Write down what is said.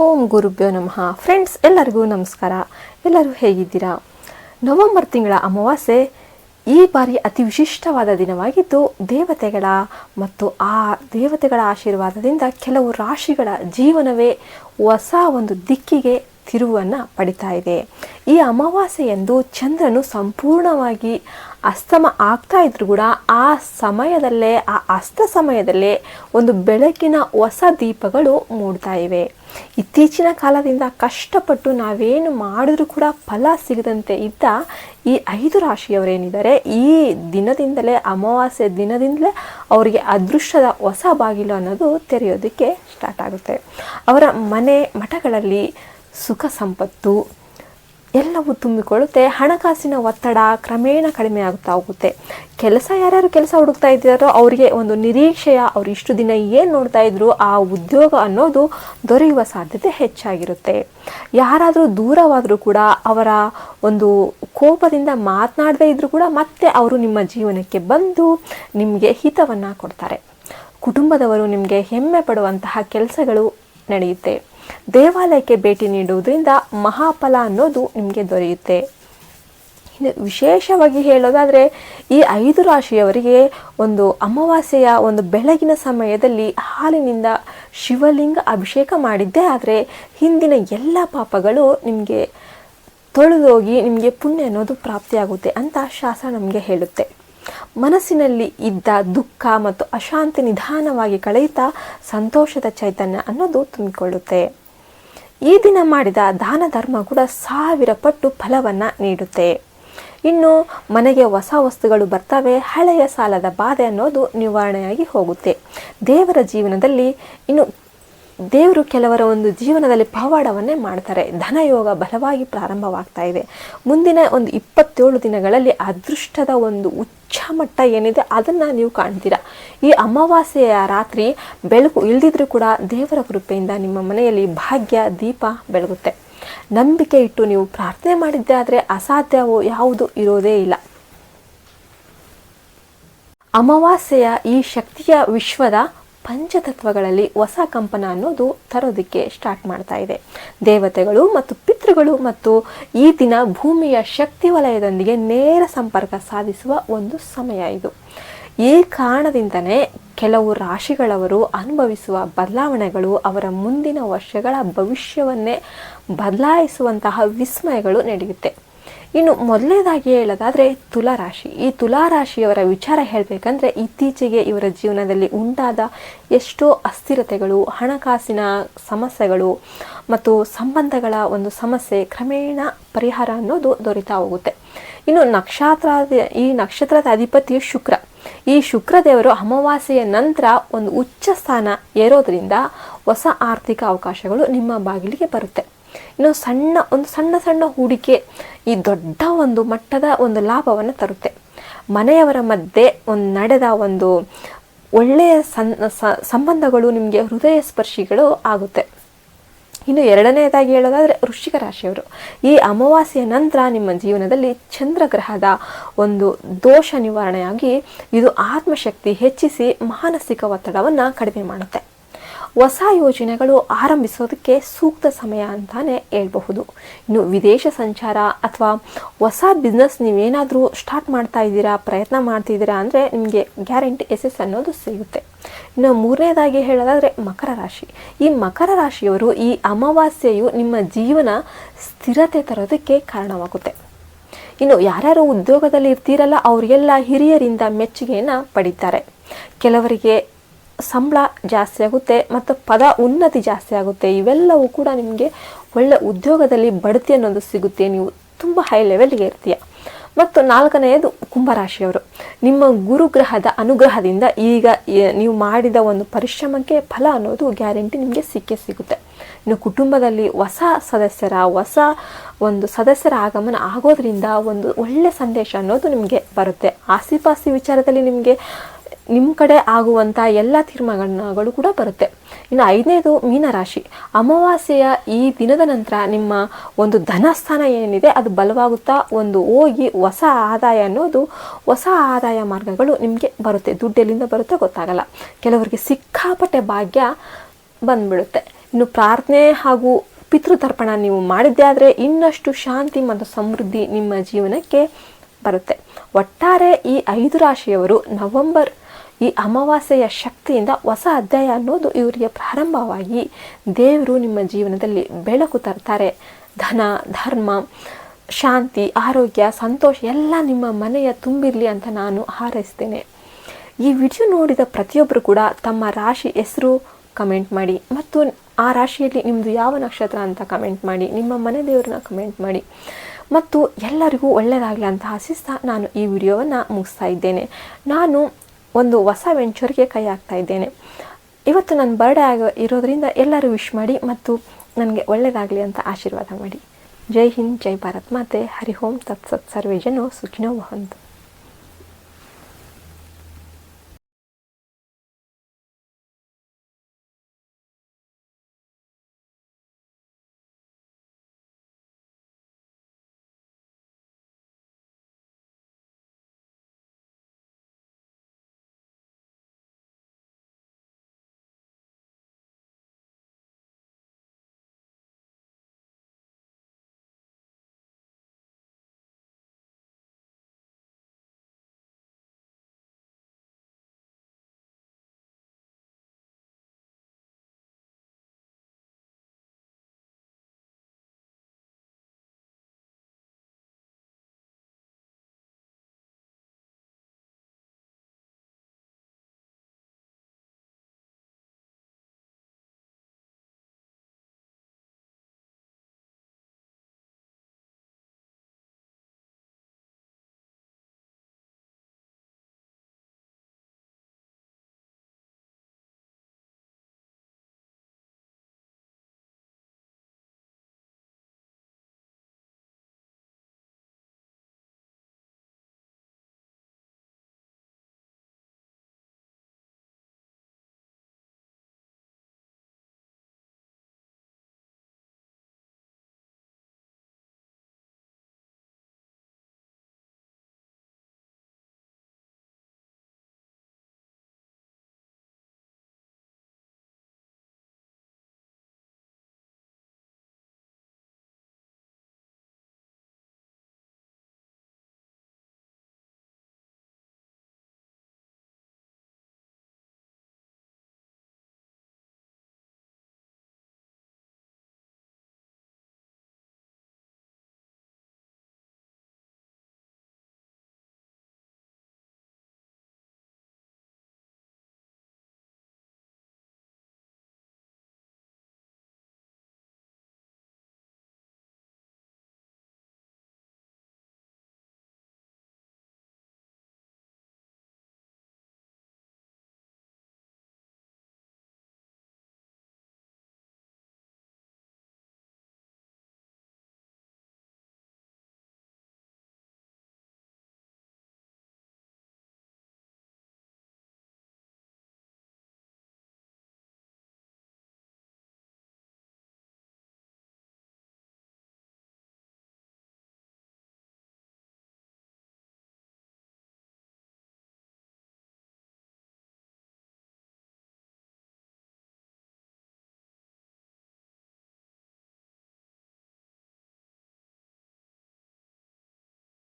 ಓಂ ಗುರುಭ್ಯೋ ನಮಃ. ಫ್ರೆಂಡ್ಸ್ ಎಲ್ಲರಿಗೂ ನಮಸ್ಕಾರ. ಎಲ್ಲರೂ ಹೇಗಿದ್ದೀರಾ? ನವೆಂಬರ್ ತಿಂಗಳ ಅಮಾವಾಸ್ಯೆ ಈ ಬಾರಿ ಅತಿ ವಿಶಿಷ್ಟವಾದ ದಿನವಾಗಿದ್ದು, ದೇವತೆಗಳ ಮತ್ತು ಆ ದೇವತೆಗಳ ಆಶೀರ್ವಾದದಿಂದ ಕೆಲವು ರಾಶಿಗಳ ಜೀವನವೇ ಹೊಸ ಒಂದು ದಿಕ್ಕಿಗೆ ತಿರುವನ್ನು ಪಡಿತಾ ಇದೆ. ಈ ಅಮಾವಾಸ್ಯೆಯಂದು ಚಂದ್ರನು ಸಂಪೂರ್ಣವಾಗಿ ಅಸ್ತಮ ಆಗ್ತಾ ಇದ್ರು ಕೂಡ ಆ ಸಮಯದಲ್ಲೇ, ಆ ಅಸ್ತ ಸಮಯದಲ್ಲೇ ಒಂದು ಬೆಳಕಿನ ಹೊಸ ದೀಪಗಳು ಮೂಡ್ತಾ ಇವೆ. ಇತ್ತೀಚಿನ ಕಾಲದಿಂದ ಕಷ್ಟಪಟ್ಟು ನಾವೇನು ಮಾಡಿದ್ರು ಕೂಡ ಫಲ ಸಿಗದಂತೆ ಇದ್ದ ಈ ಐದು ರಾಶಿಯವರೇನಿದ್ದಾರೆ, ಈ ದಿನದಿಂದಲೇ, ಅಮಾವಾಸ್ಯೆ ದಿನದಿಂದಲೇ ಅವರಿಗೆ ಅದೃಷ್ಟದ ಹೊಸ ಬಾಗಿಲು ಅನ್ನೋದು ತೆರೆಯೋದಕ್ಕೆ ಸ್ಟಾರ್ಟ್ ಆಗುತ್ತೆ. ಅವರ ಮನೆ ಮಠಗಳಲ್ಲಿ ಸುಖ ಸಂಪತ್ತು ಎಲ್ಲವೂ ತುಂಬಿಕೊಳ್ಳುತ್ತೆ. ಹಣಕಾಸಿನ ಒತ್ತಡ ಕ್ರಮೇಣ ಕಡಿಮೆ ಆಗ್ತಾ ಹೋಗುತ್ತೆ. ಕೆಲಸ ಯಾರ್ಯಾರು ಕೆಲಸ ಹುಡುಕ್ತಾ ಇದ್ದಾರೋ ಅವರಿಗೆ ಒಂದು ನಿರೀಕ್ಷೆಯ ಅವ್ರು ಇಷ್ಟು ದಿನ ಏನು ನೋಡ್ತಾ ಇದ್ರು ಆ ಉದ್ಯೋಗ ಅನ್ನೋದು ದೊರೆಯುವ ಸಾಧ್ಯತೆ ಹೆಚ್ಚಾಗಿರುತ್ತೆ. ಯಾರಾದರೂ ದೂರವಾದರೂ ಕೂಡ ಅವರ ಒಂದು ಕೋಪದಿಂದ ಮಾತನಾಡದೇ ಇದ್ದರೂ ಕೂಡ ಮತ್ತೆ ಅವರು ನಿಮ್ಮ ಜೀವನಕ್ಕೆ ಬಂದು ನಿಮಗೆ ಹಿತವನ್ನು ಕೊಡ್ತಾರೆ. ಕುಟುಂಬದವರು ನಿಮಗೆ ಹೆಮ್ಮೆ ಪಡುವಂತಹ ಕೆಲಸಗಳು ನಡೆಯುತ್ತೆ. ದೇವಾಲಯಕ್ಕೆ ಭೇಟಿ ನೀಡುವುದರಿಂದ ಮಹಾಫಲ ಅನ್ನೋದು ನಿಮಗೆ ದೊರೆಯುತ್ತೆ. ಇನ್ನು ವಿಶೇಷವಾಗಿ ಹೇಳೋದಾದರೆ, ಈ ಐದು ರಾಶಿಯವರಿಗೆ ಒಂದು ಅಮಾವಾಸ್ಯೆಯ ಒಂದು ಬೆಳಗಿನ ಸಮಯದಲ್ಲಿ ಹಾಲಿನಿಂದ ಶಿವಲಿಂಗ ಅಭಿಷೇಕ ಮಾಡಿದ್ದೇ ಆದರೆ, ಹಿಂದಿನ ಎಲ್ಲ ಪಾಪಗಳು ನಿಮಗೆ ತೊಳೆದೋಗಿ ನಿಮಗೆ ಪುಣ್ಯ ಅನ್ನೋದು ಪ್ರಾಪ್ತಿಯಾಗುತ್ತೆ ಅಂತ ಶಾಸ್ತ್ರ ನಮಗೆ ಹೇಳುತ್ತೆ. ಮನಸ್ಸಿನಲ್ಲಿ ಇದ್ದ ದುಃಖ ಮತ್ತು ಅಶಾಂತಿ ನಿಧಾನವಾಗಿ ಕಳೆಯುತ್ತಾ ಸಂತೋಷದ ಚೈತನ್ಯ ಅನ್ನೋದು ತುಂಬಿಕೊಳ್ಳುತ್ತೆ. ಈ ದಿನ ಮಾಡಿದ ದಾನ ಧರ್ಮ ಕೂಡ ಸಾವಿರ ಪಟ್ಟು ಫಲವನ್ನು ನೀಡುತ್ತೆ. ಇನ್ನು ಮನೆಗೆ ಹೊಸ ವಸ್ತುಗಳು ಬರ್ತವೆ, ಹಳೆಯ ಸಾಲದ ಬಾಧೆ ಅನ್ನೋದು ನಿವಾರಣೆಯಾಗಿ ಹೋಗುತ್ತೆ. ದೇವರ ಜೀವನದಲ್ಲಿ ಇನ್ನು ದೇವರು ಕೆಲವರ ಒಂದು ಜೀವನದಲ್ಲಿ ಪವಾಡವನ್ನೇ ಮಾಡ್ತಾರೆ. ಧನಯೋಗ ಬಲವಾಗಿ ಪ್ರಾರಂಭವಾಗ್ತಾ ಇದೆ. ಮುಂದಿನ ಒಂದು ಇಪ್ಪತ್ತೇಳು ದಿನಗಳಲ್ಲಿ ಅದೃಷ್ಟದ ಒಂದು ಉಚ್ಚ ಮಟ್ಟ ಏನಿದೆ ಅದನ್ನು ನೀವು ಕಾಣ್ತೀರಾ? ಈ ಅಮಾವಾಸ್ಯೆಯ ರಾತ್ರಿ ಬೆಳಕು ಇಲ್ದಿದ್ರೂ ಕೂಡ ದೇವರ ಕೃಪೆಯಿಂದ ನಿಮ್ಮ ಮನೆಯಲ್ಲಿ ಭಾಗ್ಯ, ದೀಪ ಬೆಳಗುತ್ತೆ. ನಂಬಿಕೆ ಇಟ್ಟು ನೀವು ಪ್ರಾರ್ಥನೆ ಮಾಡಿದ್ದೆ ಆದರೆ ಅಸಾಧ್ಯವೋ ಯಾವುದು ಇರೋದೇ ಇಲ್ಲ. ಅಮಾವಾಸ್ಯೆಯ ಈ ಶಕ್ತಿಯ ವಿಶ್ವದ ಪಂಚತತ್ವಗಳಲ್ಲಿ ಹೊಸ ಕಂಪನ ಅನ್ನೋದು ತರೋದಕ್ಕೆ ಸ್ಟಾರ್ಟ್ ಮಾಡ್ತಾ ಇದೆ. ದೇವತೆಗಳು ಮತ್ತು ಪಿತೃಗಳು ಮತ್ತು ಈ ದಿನ ಭೂಮಿಯ ಶಕ್ತಿ ವಲಯದೊಂದಿಗೆ ನೇರ ಸಂಪರ್ಕ ಸಾಧಿಸುವ ಒಂದು ಸಮಯ ಇದು. ಈ ಕಾರಣದಿಂದನೇ ಕೆಲವು ರಾಶಿಗಳವರು ಅನುಭವಿಸುವ ಬದಲಾವಣೆಗಳು ಅವರ ಮುಂದಿನ ವರ್ಷಗಳ ಭವಿಷ್ಯವನ್ನೇ ಬದಲಾಯಿಸುವಂತಹ ವಿಸ್ಮಯಗಳು ನಡೆಯುತ್ತೆ. ಇನ್ನು ಮೊದಲನೇದಾಗಿ ಹೇಳೋದಾದರೆ ತುಲಾರಾಶಿ. ಈ ತುಲಾರಾಶಿಯವರ ವಿಚಾರ ಹೇಳಬೇಕಂದ್ರೆ ಇತ್ತೀಚೆಗೆ ಇವರ ಜೀವನದಲ್ಲಿ ಉಂಟಾದ ಎಷ್ಟೋ ಅಸ್ಥಿರತೆಗಳು, ಹಣಕಾಸಿನ ಸಮಸ್ಯೆಗಳು ಮತ್ತು ಸಂಬಂಧಗಳ ಒಂದು ಸಮಸ್ಯೆ ಕ್ರಮೇಣ ಪರಿಹಾರ ಅನ್ನೋದು ದೊರೀತಾ ಹೋಗುತ್ತೆ. ಇನ್ನು ನಕ್ಷತ್ರ ಈ ನಕ್ಷತ್ರದ ಅಧಿಪತಿ ಶುಕ್ರ. ಈ ಶುಕ್ರದೇವರು ಅಮಾವಾಸ್ಯೆಯ ನಂತರ ಒಂದು ಉಚ್ಚ ಸ್ಥಾನ ಏರೋದ್ರಿಂದ ಹೊಸ ಆರ್ಥಿಕ ಅವಕಾಶಗಳು ನಿಮ್ಮ ಬಾಗಿಲಿಗೆ ಬರುತ್ತೆ. ಇನ್ನು ಸಣ್ಣ, ಒಂದು ಸಣ್ಣ ಸಣ್ಣ ಹೂಡಿಕೆ ಈ ದೊಡ್ಡ ಒಂದು ಮಟ್ಟದ ಒಂದು ಲಾಭವನ್ನು ತರುತ್ತೆ. ಮನೆಯವರ ಮಧ್ಯೆ ಒಂದು ನಡೆದ ಒಂದು ಒಳ್ಳೆಯ ಸನ್ ಸಂಬಂಧಗಳು ನಿಮಗೆ ಹೃದಯ ಸ್ಪರ್ಶಿಗಳು ಆಗುತ್ತೆ. ಇನ್ನು ಎರಡನೇದಾಗಿ ಹೇಳೋದಾದರೆ ವೃಶ್ಚಿಕ ರಾಶಿಯವರು. ಈ ಅಮಾವಾಸ್ಯೆಯ ನಂತರ ನಿಮ್ಮ ಜೀವನದಲ್ಲಿ ಚಂದ್ರಗ್ರಹದ ಒಂದು ದೋಷ ನಿವಾರಣೆಯಾಗಿ ಇದು ಆತ್ಮಶಕ್ತಿ ಹೆಚ್ಚಿಸಿ ಮಾನಸಿಕ ಒತ್ತಡವನ್ನು ಕಡಿಮೆ ಮಾಡುತ್ತೆ. ಹೊಸ ಯೋಜನೆಗಳು ಆರಂಭಿಸೋದಕ್ಕೆ ಸೂಕ್ತ ಸಮಯ ಅಂತಾನೆ ಹೇಳ್ಬಹುದು. ಇನ್ನು ವಿದೇಶ ಸಂಚಾರ ಅಥವಾ ಹೊಸ ಬಿಸ್ನೆಸ್ ನೀವೇನಾದರೂ ಸ್ಟಾರ್ಟ್ ಮಾಡ್ತಾ ಇದ್ದೀರಾ, ಪ್ರಯತ್ನ ಮಾಡ್ತಿದ್ದೀರಾ ಅಂದರೆ ನಿಮಗೆ ಗ್ಯಾರಂಟಿ ಎಸ್ ಅನ್ನೋದು ಸಿಗುತ್ತೆ. ಇನ್ನು ಮೂರನೇದಾಗಿ ಹೇಳೋದಾದರೆ ಮಕರ ರಾಶಿ. ಈ ಮಕರ ರಾಶಿಯವರು ಈ ಅಮಾವಾಸ್ಯೆಯು ನಿಮ್ಮ ಜೀವನ ಸ್ಥಿರತೆ ತರೋದಕ್ಕೆ ಕಾರಣವಾಗುತ್ತೆ. ಇನ್ನು ಯಾರ್ಯಾರು ಉದ್ಯೋಗದಲ್ಲಿ ಇರ್ತೀರಲ್ಲ, ಅವರಿಗೆಲ್ಲ ಹಿರಿಯರಿಂದ ಮೆಚ್ಚುಗೆಯನ್ನು ಪಡೀತಾರೆ. ಕೆಲವರಿಗೆ ಸಂಬಳ ಜಾಸ್ತಿ ಆಗುತ್ತೆ ಮತ್ತು ಪದ ಉನ್ನತಿ ಜಾಸ್ತಿ ಆಗುತ್ತೆ. ಇವೆಲ್ಲವೂ ಕೂಡ ನಿಮಗೆ ಒಳ್ಳೆ ಉದ್ಯೋಗದಲ್ಲಿ ಬಡ್ತಿ ಅನ್ನೋದು ಸಿಗುತ್ತೆ. ನೀವು ತುಂಬ ಹೈ ಲೆವೆಲ್ಗೆ ಇರ್ತೀಯ. ಮತ್ತು ನಾಲ್ಕನೆಯದು ಕುಂಭರಾಶಿಯವರು. ನಿಮ್ಮ ಗುರುಗ್ರಹದ ಅನುಗ್ರಹದಿಂದ ಈಗ ನೀವು ಮಾಡಿದ ಒಂದು ಪರಿಶ್ರಮಕ್ಕೆ ಫಲ ಅನ್ನೋದು ಗ್ಯಾರಂಟಿ ನಿಮಗೆ ಸಿಕ್ಕೇ ಸಿಗುತ್ತೆ. ಇನ್ನು ಕುಟುಂಬದಲ್ಲಿ ಹೊಸ ಸದಸ್ಯರ, ಹೊಸ ಒಂದು ಸದಸ್ಯರ ಆಗಮನ ಆಗೋದ್ರಿಂದ ಒಂದು ಒಳ್ಳೆ ಸಂದೇಶ ಅನ್ನೋದು ನಿಮಗೆ ಬರುತ್ತೆ. ಆಸಿಪಾಸಿ ವಿಚಾರದಲ್ಲಿ ನಿಮಗೆ ನಿಮ್ಮ ಕಡೆ ಆಗುವಂಥ ಎಲ್ಲ ತೀರ್ಮಾನಗಳು ಕೂಡ ಬರುತ್ತೆ. ಇನ್ನು ಐದನೇದು ಮೀನರಾಶಿ. ಅಮಾವಾಸ್ಯೆಯ ಈ ದಿನದ ನಂತರ ನಿಮ್ಮ ಒಂದು ಧನಸ್ಥಾನ ಏನಿದೆ, ಅದು ಬಲವಾಗುತ್ತಾ ಒಂದು ಹೋಗಿ ಹೊಸ ಆದಾಯ ಅನ್ನೋದು ಹೊಸ ಆದಾಯ ಮಾರ್ಗಗಳು ನಿಮಗೆ ಬರುತ್ತೆ. ದುಡ್ಡು ಎಲ್ಲಿಂದ ಬರುತ್ತೆ ಗೊತ್ತಾಗಲ್ಲ. ಕೆಲವರಿಗೆ ಸಿಕ್ಕಾಪಟ್ಟೆ ಭಾಗ್ಯ ಬಂದ್ಬಿಡುತ್ತೆ. ಇನ್ನು ಪ್ರಾರ್ಥನೆ ಹಾಗೂ ಪಿತೃತರ್ಪಣ ನೀವು ಮಾಡಿದ್ದೇ ಆದರೆ ಇನ್ನಷ್ಟು ಶಾಂತಿ ಮತ್ತು ಸಮೃದ್ಧಿ ನಿಮ್ಮ ಜೀವನಕ್ಕೆ ಬರುತ್ತೆ. ಒಟ್ಟಾರೆ ಈ ಐದು ರಾಶಿಯವರು ನವೆಂಬರ್ ಈ ಅಮಾವಾಸ್ಯೆಯ ಶಕ್ತಿಯಿಂದ ಹೊಸ ಅಧ್ಯಾಯ ಅನ್ನೋದು ಇವರಿಗೆ ಪ್ರಾರಂಭವಾಗಿ ದೇವರು ನಿಮ್ಮ ಜೀವನದಲ್ಲಿ ಬೆಳಕು ತರ್ತಾರೆ. ಧನ, ಧರ್ಮ, ಶಾಂತಿ, ಆರೋಗ್ಯ, ಸಂತೋಷ ಎಲ್ಲ ನಿಮ್ಮ ಮನೆಯ ತುಂಬಿರಲಿ ಅಂತ ನಾನು ಹಾರೈಸ್ತೇನೆ. ಈ ವಿಡಿಯೋ ನೋಡಿದ ಪ್ರತಿಯೊಬ್ಬರು ಕೂಡ ತಮ್ಮ ರಾಶಿ ಹೆಸರು ಕಮೆಂಟ್ ಮಾಡಿ ಮತ್ತು ಆ ರಾಶಿಯಲ್ಲಿ ನಿಮ್ಮದು ಯಾವ ನಕ್ಷತ್ರ ಅಂತ ಕಮೆಂಟ್ ಮಾಡಿ, ನಿಮ್ಮ ಮನೆ ದೇವರನ್ನ ಕಮೆಂಟ್ ಮಾಡಿ ಮತ್ತು ಎಲ್ಲರಿಗೂ ಒಳ್ಳೆಯದಾಗಲಿ ಅಂತ ಆಶಿಸ್ತಾ ನಾನು ಈ ವಿಡಿಯೋವನ್ನು ಮುಗಿಸ್ತಾ ಇದ್ದೇನೆ. ನಾನು ಒಂದು ಹೊಸ ವೆಂಚರ್ಗೆ ಕೈ ಹಾಕ್ತಾ ಇದ್ದೇನೆ. ಇವತ್ತು ನನ್ನ ಬರ್ಡೇ ಆಗ ಇರೋದರಿಂದ ಎಲ್ಲರೂ ವಿಶ್ ಮಾಡಿ ಮತ್ತು ನನಗೆ ಒಳ್ಳೆಯದಾಗಲಿ ಅಂತ ಆಶೀರ್ವಾದ ಮಾಡಿ. ಜೈ ಹಿಂದ್, ಜೈ ಭಾರತ್. ಮಾತೆ, ಹರಿ ಓಂ. ತತ್ಸತ್ ಸರ್ವೇ ಜನೋ, ಸುಖಿನೋ ಭವಂತು